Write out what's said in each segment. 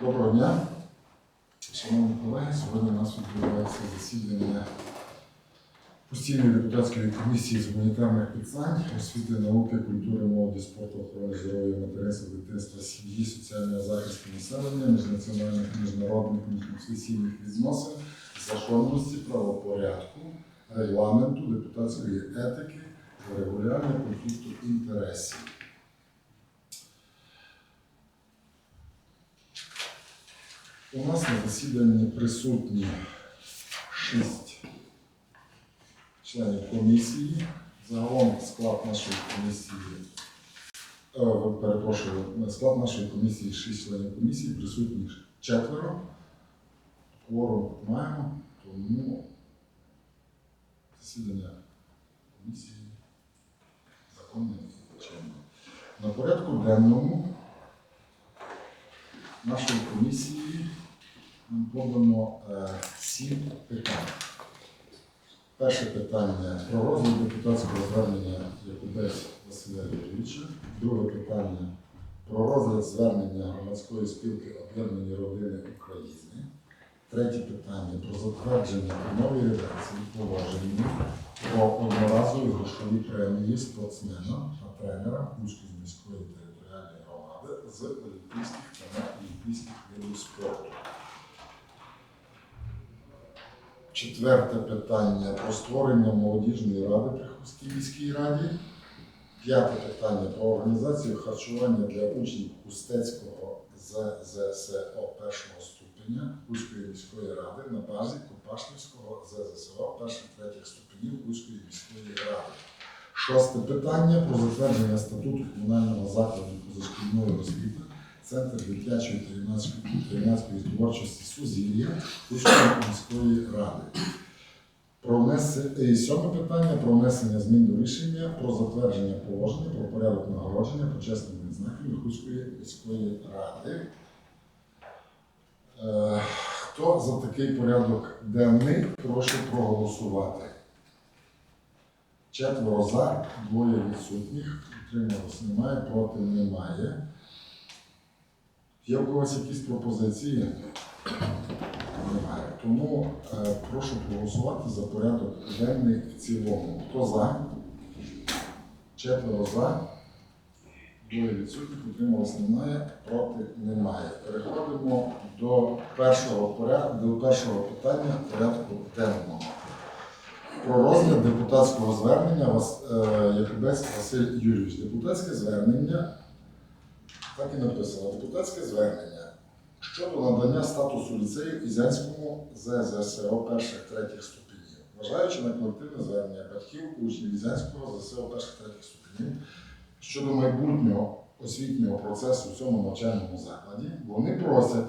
Доброго дня. Шановні колеги, сьогодні у нас відбувається засідання постійної депутатської комісії з гуманітарних питань, освіти, науки, культури, молоді, спорту, охорони здоров'я, материнства, дитинства, сім'ї, соціального захисту населення, міжнаціональних, міжнародних, міжконфесійних відносин, законності, правопорядку, регламенту, депутатської етики, регулярного конфлікту інтересів. У нас на засіданні присутні шість членів комісії. Загалом склад нашої комісії, е, перепрошую, склад нашої комісії шість членів комісії, присутні четверо. Кворум маємо, тому засідання комісії законне чинне. На порядку денному нашої комісії подано е, сім питань. Перше питання про розгляд депутатського звернення Якубець Василя Юрійовича. Друге питання про розгляд звернення громадської спілки Об'єднані родини України. Третє питання про затвердження у новій редакції положення про одноразові грошові премії спортсмена та тренера Кузької міської територіальної громади з олімпійських та неолімпійських видів спорту. Четверте питання про створення молодіжної ради при Хустій міській раді. П'яте питання про організацію харчування для учнів Устецького ЗЗСО першого ступеня Хуської міської ради на базі Копашнівського ЗЗСО перших третіх ступенів Хуської міської ради. Шосте питання про затвердження статуту комунального закладу позашкільної освіти Центр дитячої юнацької творчості Сузір'я Хуської міської ради. Про внесення, і сьоме питання про внесення змін до рішення про затвердження положення про порядок нагородження почесними відзнаками Хуської міської ради. Е, хто за такий порядок денний, прошу проголосувати. Четверо за, двоє відсутніх, утрималось немає, проти немає. Є у когось якісь пропозиції? Немає. Тому е, прошу проголосувати за порядок денний в цілому. Хто за? Четверо за. Двоє відсутніх, утрималось немає, проти немає. Переходимо до першого, поряд... до першого питання порядку денного. Про розгляд депутатського звернення Вас... е, Якубець Василь Юрійович. Депутатське звернення, так і написано, депутатське звернення щодо надання статусу ліцею Ізянському ЗЗСО перших третіх ступенів. Вважаючи на колективне звернення батьків учнів Ізянського ЗСО перших третіх ступенів щодо майбутнього освітнього процесу в цьому навчальному закладі, вони просять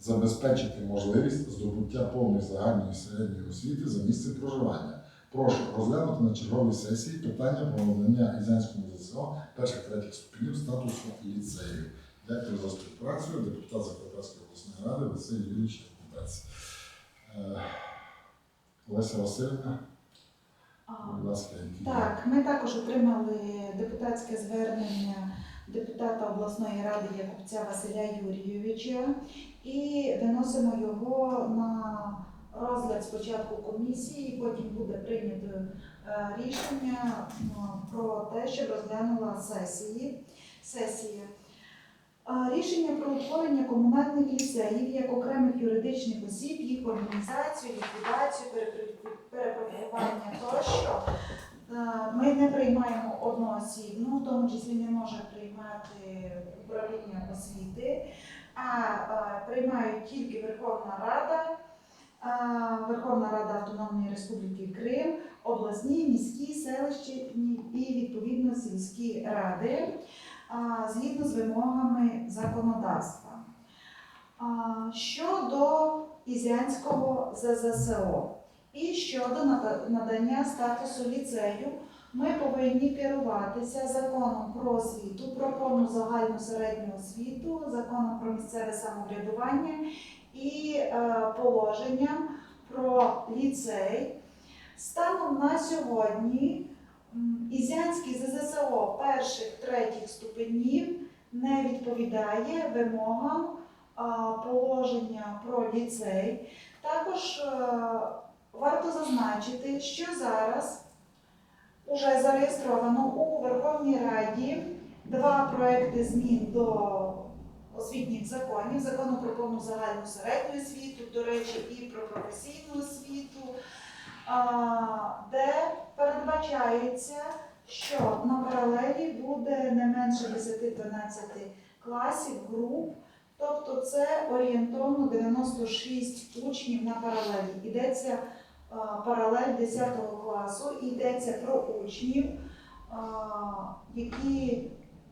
забезпечити можливість здобуття повної загальної середньої освіти за місцем проживання. Прошу розглянути на черговій сесії питання про надання Ізянському ЗСО перших третіх ступенів статусу ліцею. Дякую за співпрацю. Депутат Закарпатської обласної ради Василь Юрійович Якубець. Е, Олеся Васильівна, будь ласка, Так, ми також отримали депутатське звернення депутата обласної ради Якубця Василя Юрійовича і виносимо його на спочатку комісії, потім буде прийнято е, рішення про те, щоб розглянула сесії. сесія. Е, Рішення про утворення комунальних ліцеїв як окремих юридичних осіб, їх організацію, ліквідацію, перепро- перепрофілювання тощо. Е, Ми не приймаємо одноосібно, в тому числі не може приймати управління освіти, а приймають тільки Верховна Рада, Верховна Рада Автономної Республіки Крим, обласні, міські, селищні і відповідно сільські ради згідно з вимогами законодавства. Щодо Ізянського ЗЗСО і щодо надання статусу ліцею, ми повинні керуватися законом про освіту, про повну загальну середню освіту, законом про місцеве самоврядування і е, положенням про ліцей. Станом на сьогодні Ізянський ЗЗСО перших третіх ступенів не відповідає вимогам а, положення про ліцей. Також е, варто зазначити, що зараз уже зареєстровано у Верховній Раді два проекти змін до освітніх законів, закону про повну загальну середню освіту, до речі, і про професійну освіту, де передбачається, що на паралелі буде не менше 10-12 класів, груп, тобто це орієнтовно 96 учнів на паралелі. Йдеться паралель 10 класу, йдеться про учнів, які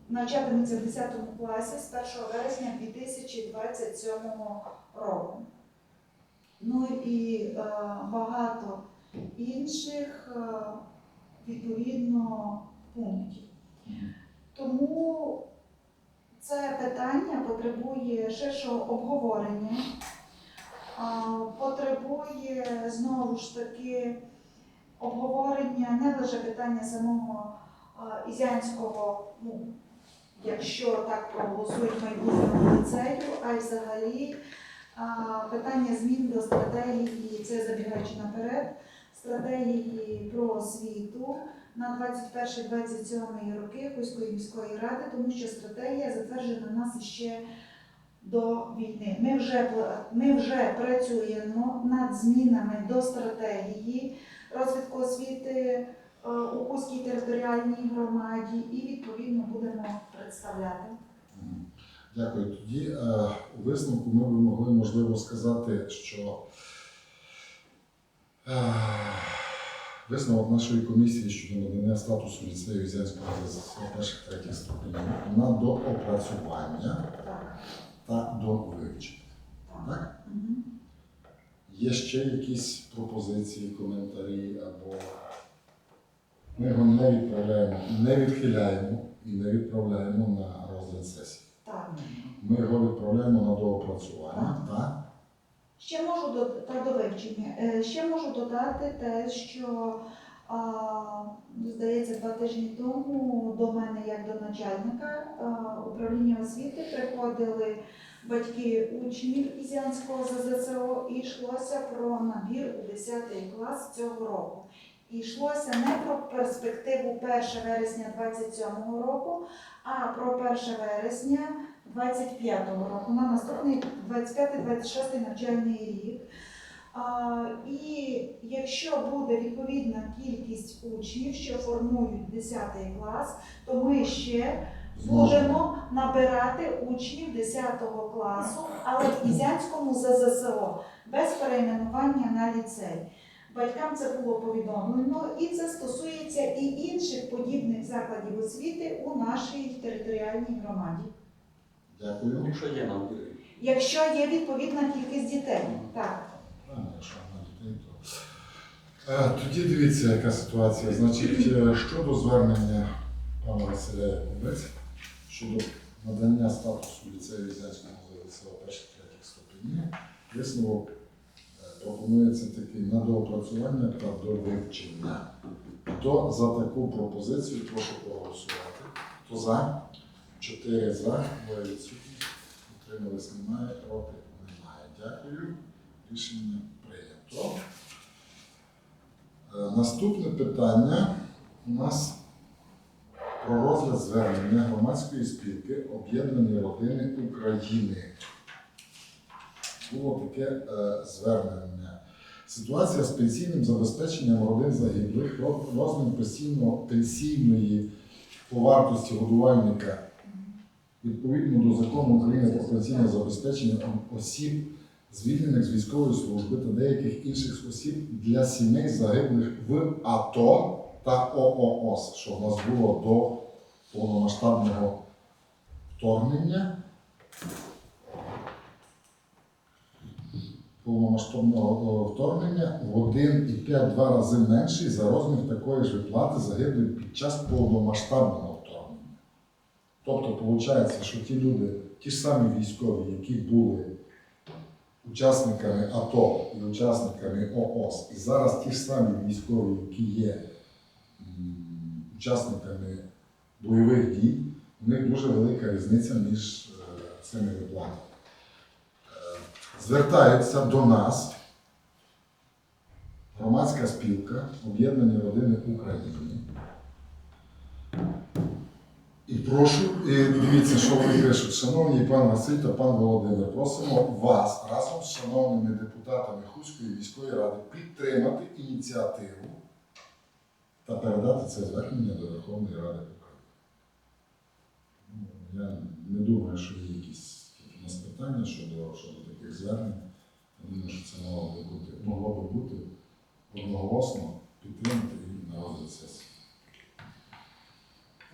навчатимуться в 10 класі з 1 вересня 2027 року. Ну і е, багато інших е, відповідно пунктів. Тому це питання потребує ширшого обговорення, потребує знову ж таки обговорення не лише питання самого а, Ізянського, ну, якщо так проголосують майбутнього ліцею, а й взагалі а, питання змін до стратегії, це забігаючи наперед, стратегії про освіту на 21-27 роки Хуської міської ради, тому що стратегія затверджена нас ще до війни. Ми вже, ми вже працюємо над змінами до стратегії розвитку освіти е, у Хуській територіальній громаді і відповідно будемо представляти. Дякую. Тоді е, у висновку ми б могли можливо сказати, що е, висновок нашої комісії щодо надання статусу ліцею Ізянського ЗСС перших третіх ступенів на доопрацювання Так. та до вивчення. Так? Мгм. Є ще якісь пропозиції, коментарі або ми його не відправляємо, не відхиляємо і не відправляємо на розгляд сесії. Так. Ми його відправляємо на доопрацювання, так? Ще можу дод- та до вивчення. Е, Ще можу додати те, що а, здається, два тижні тому до мене, як до начальника а, управління освіти, приходили батьки учнів Ізянського ЗЗЦО і йшлося про набір у 10 клас цього року. І йшлося не про перспективу 1 вересня 27 року, а про 1 вересня 25-го року на наступний 25-26 навчальний рік. А, і якщо буде відповідна кількість учнів, що формують 10 клас, то ми ще зможемо набирати учнів 10 класу, але в Ізянському ЗЗСО без перейменування на ліцей. Батькам це було повідомлено, і це стосується і інших подібних закладів освіти у нашій територіальній громаді. Дякую. Якщо є нам Якщо є відповідна кількість дітей, так. Правильно, якщо на дітей, то. Е, Тоді дивіться, яка ситуація. Значить, е, щодо звернення пана Василя Яковець щодо надання статусу ліцею Ізянського ЗСО перших третіх ступенів, висновок пропонується такий на доопрацювання та до вивчення. Хто за таку пропозицію, прошу проголосувати. Хто за? Чотири за, двоє відсутні. Утримались немає, проти немає. Дякую. Рішення прийнято. Е, Наступне питання у нас про розгляд звернення громадської спілки Об'єднані родини України. Було таке е, звернення. Ситуація з пенсійним забезпеченням родин загиблих, розмір пенсійної по вартості годувальника відповідно до закону України про пенсійне забезпечення осіб, звільнених з військової служби та деяких інших осіб для сімей загиблих в АТО та ООС, що в нас було до повномасштабного вторгнення. Повномасштабного е, вторгнення в 1,5 два рази менший за розмір такої ж виплати загиблих під час повномасштабного вторгнення. Тобто, виходить, що ті люди, ті ж самі військові, які були учасниками АТО і учасниками ООС, і зараз ті ж самі військові, які є учасниками бойових дій, у них дуже велика різниця між е, цими виплатами. Звертаються до нас громадська спілка Об'єднані родини України. І прошу, і дивіться, що вони пишуть. Шановні пан Василь та пан Володимир, просимо вас разом з шановними депутатами Хуської міської ради підтримати ініціативу та передати це звернення до Верховної Ради України. Ну, Я не думаю, що є якісь у нас питання щодо, щодо таких звернень. Я думаю, що це могло би бути, могло би бути одноголосно підтримати і на розгляд сесії.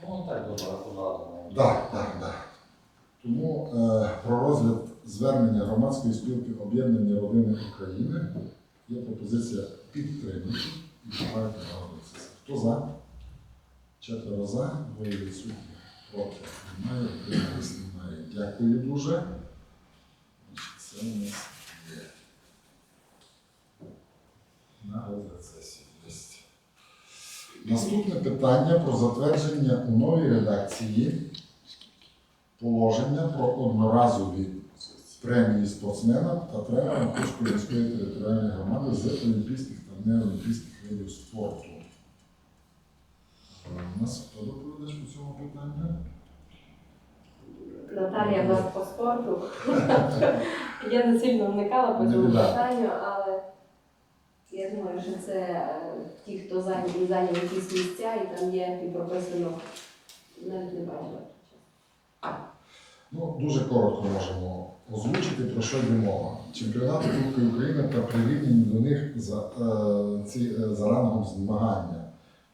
Ну, так акуратно. Так, так, так. Тому е, про розгляд звернення громадської спілки Об'єднані родини України є пропозиція підтримати і на сесії. Хто за? Четверо за, двоє відсутні. Проти немає, немає. Дякую дуже. Значить, Це у нас є. На розгляд сесії. Наступне питання про затвердження у новій редакції положення про одноразові премії спортсменам та тренерам Київської міської територіальної громади з олімпійських та неолімпійських видів спорту. Е, У нас хто доповідач по цьому питанню? Наталія в нас по спорту. Я не сильно вникала по цьому питанню, але я думаю, що це е, ті, хто зайняли, зайняли якісь місця, і там є і прописано, навіть не бачила. Ну, дуже коротко можемо озвучити, про що йде мова. Чемпіонати Кубки України та прирівняні до них за, е, ці, е, за рангом змагання.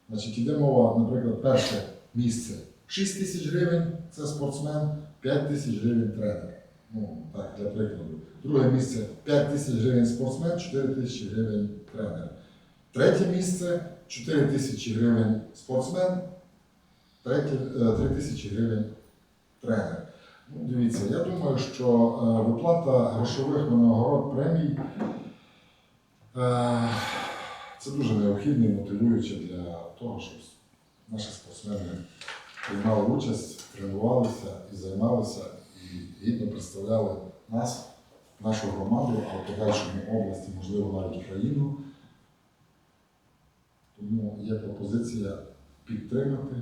Значить, іде мова, наприклад, перше місце 6 тисяч гривень це спортсмен, 5 тисяч гривень тренер. Ну, так, для прикладу. Друге місце 5 тисяч гривень спортсмен, 4 тисячі гривень тренер. Третє місце 4 тисячі гривень спортсмен, е, 3 тисячі гривень тренер. Ну, дивіться, я думаю, що е, виплата грошових винагород премій е, це дуже необхідно і мотивуюче для того, щоб наші спортсмени приймали участь, тренувалися і займалися, і гідно представляли нас, нашу громаду, а в подальшому області, можливо, навіть країну. Тому є пропозиція підтримати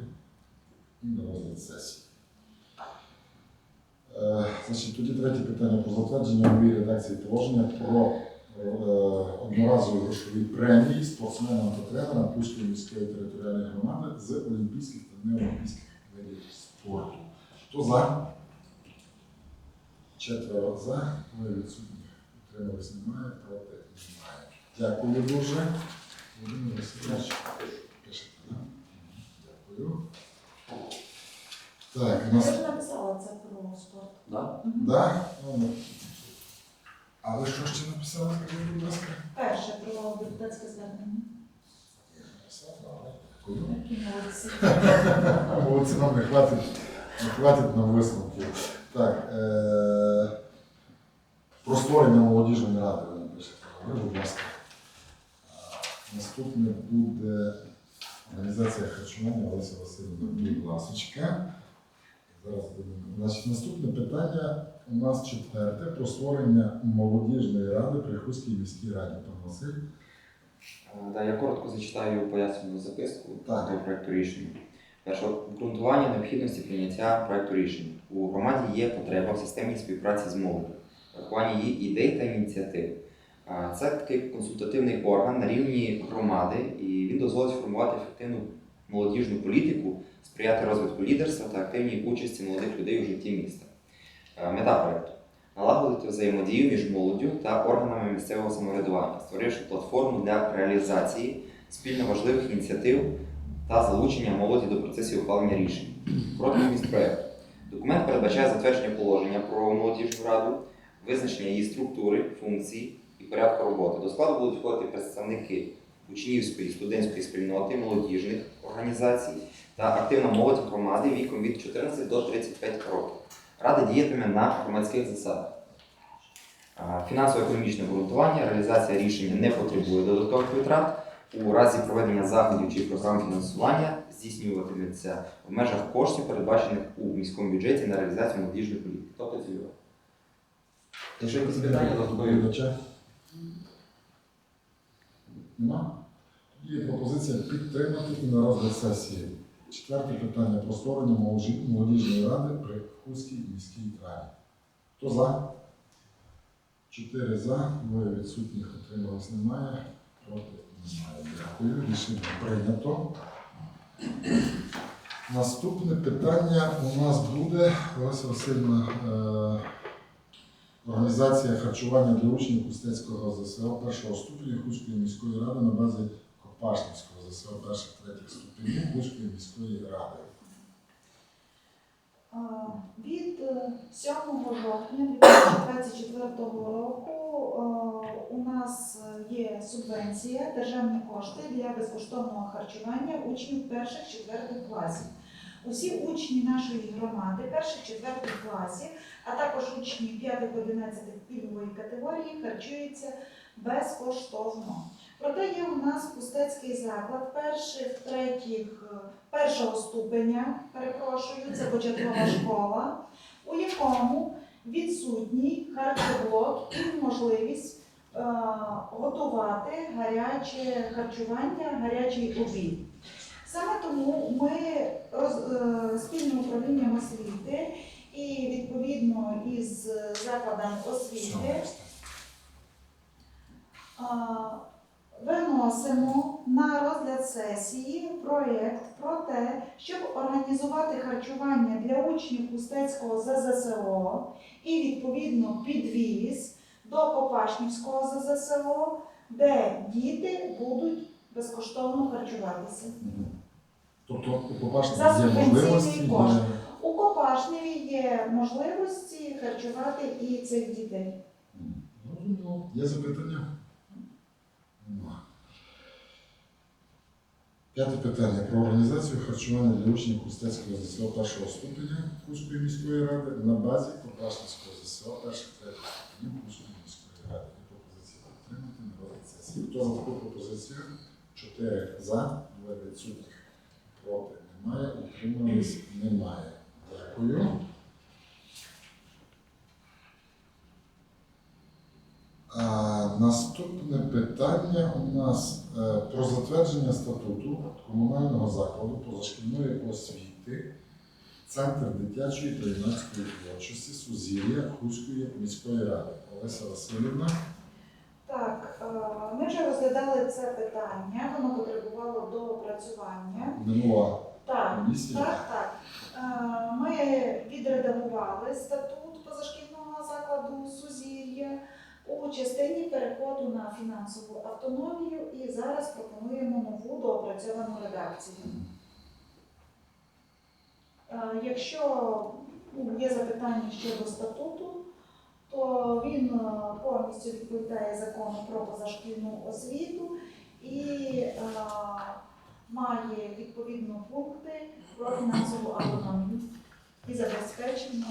і на розгляд сесії. Е, Значить, тоді третє питання про затвердження нової редакції положення про е, одноразові грошові премії спортсменам та тренерам Пущої міської територіальної громади з олімпійських та неолімпійських видів спорту. Хто за? Четверо за, двоє відсутніх. Утримались немає, проти немає. Дякую дуже. Володимир Васильович, пишете, так? Дякую. Так, у нас Я ж написала це про спорт. Да? Да? Ну, А ви що ще написали, скажіть, будь ласка? Перше про депутатське звернення. Я написав, але дякую. Які молодці. Молодці, нам не хватить, не хватить нам висновків. Так, е- про створення молодіжної ради ви напишете. Будь ласка. Наступне буде організація харчування Олеся Васильівна, будь ласочка. Зараз. Значить, наступне питання у нас четверте про створення молодіжної ради при Хуській міській раді. Пан Василь. Е, Да, я коротко зачитаю пояснювальну записку Так. до проекту рішення. Перше обґрунтування необхідності прийняття проекту рішення. У громаді є потреба в системній співпраці з молоддю, врахування її ідей та ініціатив. Це такий консультативний орган на рівні громади, і він дозволить формувати ефективну молодіжну політику, сприяти розвитку лідерства та активній участі молодих людей у житті міста. Мета проекту налагодити взаємодію між молоддю та органами місцевого самоврядування, створивши платформу для реалізації спільно важливих ініціатив та залучення молоді до процесів ухвалення рішень. Короткий зміст проекту. Документ передбачає затвердження положення про молодіжну раду, визначення її структури, функцій і порядку роботи. До складу будуть входити представники учнівської студентської спільноти, молодіжних організацій та активна молодь громади віком від 14 до 35 років. Рада діятиме на громадських засадах. Фінансово-економічне обґрунтування, реалізація рішення не потребує додаткових витрат. У разі проведення заходів чи програм фінансування здійснюватиметься в межах коштів, передбачених у міському бюджеті на реалізацію молодіжної політики, тобто цільове. Якщо якісь питання, додаткові. Нема? Є пропозиція підтримати і на розгляд сесії. Четверте питання про створення молодіжної ради при Хуській міській раді. Хто за? Чотири за, двоє відсутніх отрималось немає, проти. Дякую. Рішення прийнято. Наступне питання у нас буде, Олеся Васильівна, е, організація харчування для учнів Кустецького ЗСО першого ступеня Хуської міської ради на базі Копашницького ЗСО перших третіх ступенів Хуської міської ради. Від е, 7 жовтня 2024 року е, у нас є субвенція, державні кошти для безкоштовного харчування учнів перших-четвертих класів. Усі учні нашої громади перших-четвертих класів, а також учні 5-11 пільгової категорії харчуються безкоштовно. Проте є у нас пустецький заклад перших, третіх, е, першого ступеня, перепрошую, це початкова школа, у якому відсутній харчоблок і можливість е, готувати гаряче харчування, гарячий обід. Саме тому ми роз, е, спільним управлінням освіти і відповідно із закладами освіти а, виносимо на розгляд сесії проєкт щоб організувати харчування для учнів Кустецького ЗЗСО і відповідно підвіз до Копашнівського ЗЗСО, де діти будуть безкоштовно харчуватися. Тобто у Копашні За є можливості, кошт. є У Копашневі є можливості харчувати і цих дітей. Є запитання? П'яте питання про організацію харчування для учнів Кустецького ЗСО першого ступеня Кузької міської ради на базі Попашницького ЗСО перших третіх ступенів Кузької міської ради. Є пропозиція підтримати на розгляд сесії. Хто таку пропозицію? Чотири за, двоє відсутніх. Проти немає, утримались немає. Дякую. А, наступне питання у нас е, про затвердження статуту комунального закладу позашкільної освіти, Центр дитячої та юнацької творчості Сузір'я Хуської міської ради. Олеся Васильівна. Так, е, ми вже розглядали це питання, воно потребувало доопрацювання. Минула Так, комісія. так, так. Е, Ми відредагували статут позашкільного закладу Сузір'я у частині переходу на фінансову автономію і зараз пропонуємо нову доопрацьовану редакцію. Е, Якщо ну, є запитання щодо статуту, то він е, повністю відповідає закону про позашкільну освіту і е, має відповідно пункти про фінансову автономію і забезпечення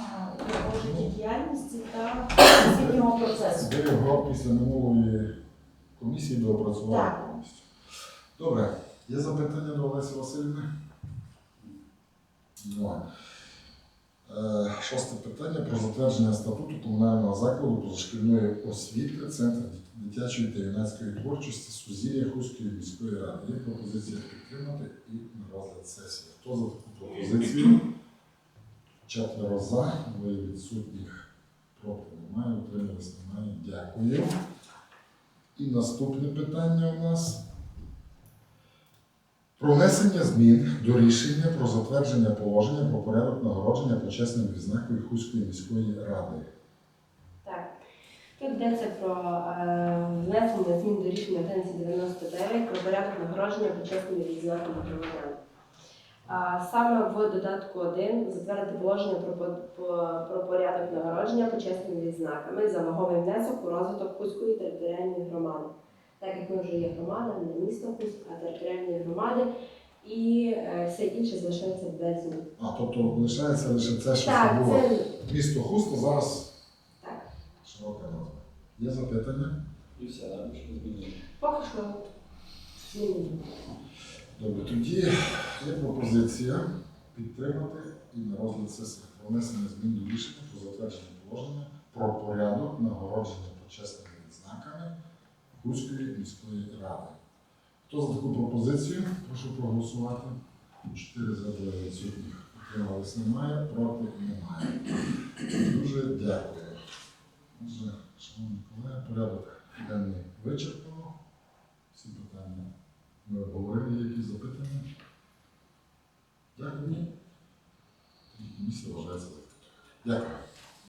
його життєдіяльності та освітнього процесу. Ви його після минулої комісії доопрацювали Так. повністю. Добре, є запитання до Олесі Васильівни? Немає. Е, Шосте питання про затвердження статуту комунального закладу позашкільної освіти, Центр дитячої та юнацької творчості Сузір'я Хуської міської ради. Є пропозиція підтримати і на розгляд сесії. Хто за таку пропозицію? Четверо за, двоє відсутніх проти немає, утримались немає. Дякую. І наступне питання у нас. Про внесення змін до рішення про затвердження положення про порядок нагородження почесним відзнакою Хуської міської ради. Тут йдеться про е, внесення змін до рішення 1199 про порядок нагородження почесними відзнаками громадян. Саме в додатку 1 затвердити положення про, по- по- про порядок нагородження почесними відзнаками за ваговий внесок у розвиток Хуської територіальної громади. Так як ми вже є громада, не місто Хуськ, а територіальної громади, і е, все інше залишається без змін. А, тобто лишається лише це, що Так, це було це місто Хуста, зараз так. широка назва. Є запитання? І все, да, більше не змінюємо. Поки що змінюємо. Добре, тоді є пропозиція підтримати і на розгляд сесії про внесення змін до рішення про затвердження положення про порядок нагородження почесними відзнаками Хуської міської ради. Хто за таку пропозицію? Прошу проголосувати. Чотири за двоє відсутніх. Утримались немає, проти немає. Дуже дякую. Отже, шановні колеги, порядок денний вичерпано. Якісь ми обговорили, які запитання. Дякую. Комісія вважається. Дякую.